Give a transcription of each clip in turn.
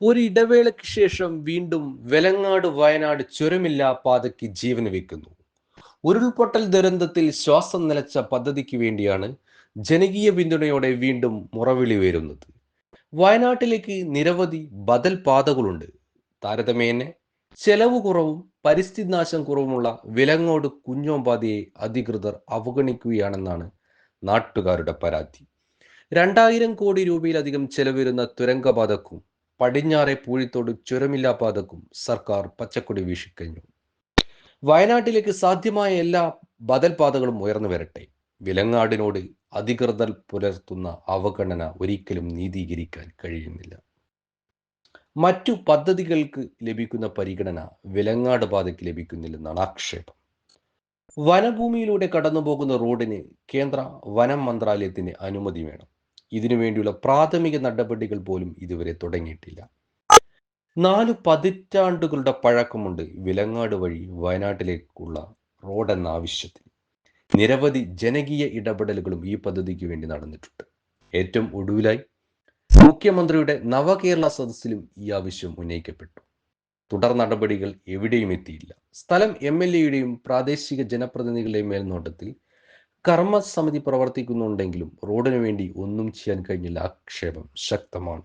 ഒരു ഇടവേളയ്ക്ക് ശേഷം വീണ്ടും വെലങ്ങാട് വയനാട് ചുരമില്ലാ പാതയ്ക്ക് ജീവൻ വെക്കുന്നു ഉരുൾപൊട്ടൽ ദുരന്തത്തിൽ ശ്വാസം നിലച്ച പദ്ധതിക്ക് വേണ്ടിയാണ് ജനകീയ പിന്തുണയോടെ വീണ്ടും മുറവിളി ഉയരുന്നത്. വയനാട്ടിലേക്ക് നിരവധി ബദൽ പാതകളുണ്ട്. താരതമ്യേന ചെലവ് കുറവും പരിസ്ഥിതി നാശം കുറവുമുള്ള വിലങ്ങോട് കുഞ്ഞോമ്പാതയെ അധികൃതർ അവഗണിക്കുകയാണെന്നാണ് നാട്ടുകാരുടെ പരാതി. രണ്ടായിരം കോടി രൂപയിലധികം ചെലവ് തുരങ്കപാതക്കും പടിഞ്ഞാറെ പൂഴിത്തോട് ചുരമില്ലാ പാതക്കും സർക്കാർ പച്ചക്കൊടി വീശിക്കഴിഞ്ഞു വയനാട്ടിലേക്ക് സാധ്യമായ എല്ലാ ബദൽ പാതകളും ഉയർന്നു വരട്ടെ. വിലങ്ങാടിനോട് അധികൃതർ പുലർത്തുന്ന അവഗണന ഒരിക്കലും നീതീകരിക്കാൻ കഴിയുന്നില്ല. മറ്റു പദ്ധതികൾക്ക് ലഭിക്കുന്ന പരിഗണന വിലങ്ങാട് പാതയ്ക്ക് ലഭിക്കുന്നില്ലെന്നാണ് ആക്ഷേപം. വനഭൂമിയിലൂടെ കടന്നുപോകുന്ന റോഡിന് കേന്ദ്ര വനം മന്ത്രാലയത്തിന്റെ അനുമതി വേണം. ഇതിനുവേണ്ടിയുള്ള പ്രാഥമിക നടപടികൾ പോലും ഇതുവരെ തുടങ്ങിയിട്ടില്ല. നാലു പതിറ്റാണ്ടുകളുടെ പഴക്കമുണ്ട് വിലങ്ങാട് വഴി വയനാട്ടിലേക്കുള്ള റോഡെന്ന ആവശ്യത്തിന് നിരവധി ജനകീയ ഇടപെടലുകളും ഈ പദ്ധതിക്ക് വേണ്ടി നടന്നിട്ടുണ്ട്. ഏറ്റവും ഒടുവിലായി മുഖ്യമന്ത്രിയുടെ നവകേരള സദസ്സിലും ഈ ആവശ്യം ഉന്നയിക്കപ്പെട്ടു. തുടർ നടപടികൾ എവിടെയും എത്തിയില്ല. സ്ഥലം എം എൽ എയുടെയും പ്രാദേശിക ജനപ്രതിനിധികളുടെയും മേൽനോട്ടത്തിൽ കർമ്മസമിതി പ്രവർത്തിക്കുന്നുണ്ടെങ്കിലും റോഡിനു വേണ്ടി ഒന്നും ചെയ്യാൻ കഴിഞ്ഞില്ല. ആക്ഷേപം ശക്തമാണ്.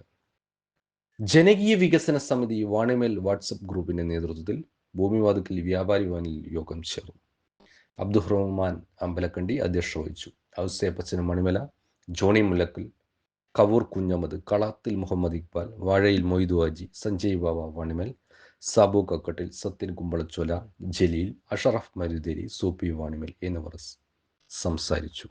ജനകീയ വികസന സമിതി വാണിമേൽ വാട്സപ്പ് ഗ്രൂപ്പിന്റെ നേതൃത്വത്തിൽ ഭൂമിവാദത്തിൽ വ്യാപാരി ഭവനിൽ യോഗം ചേർന്നു. അബ്ദുറഹ്മാൻ അമ്പലക്കണ്ടി അധ്യക്ഷത വഹിച്ചു. ഔസേപ്പച്ചന് മണിമല ജോണി മുലക്കൽ കവൂർ കുഞ്ഞമത് കളത്തിൽ മുഹമ്മദ് ഇക്ബാൽ വാഴയിൽ മൊയ്തു ഹാജി സഞ്ജയ് ബാബ വണിമൽ സാബു കക്കട്ടിൽ സത്യൻ കുമ്പളച്ചോല ജലീൽ അഷറഫ് മരുതേരി സൂപ്പി വാണിമൽ എന്നിവർ സംസാരിച്ചു.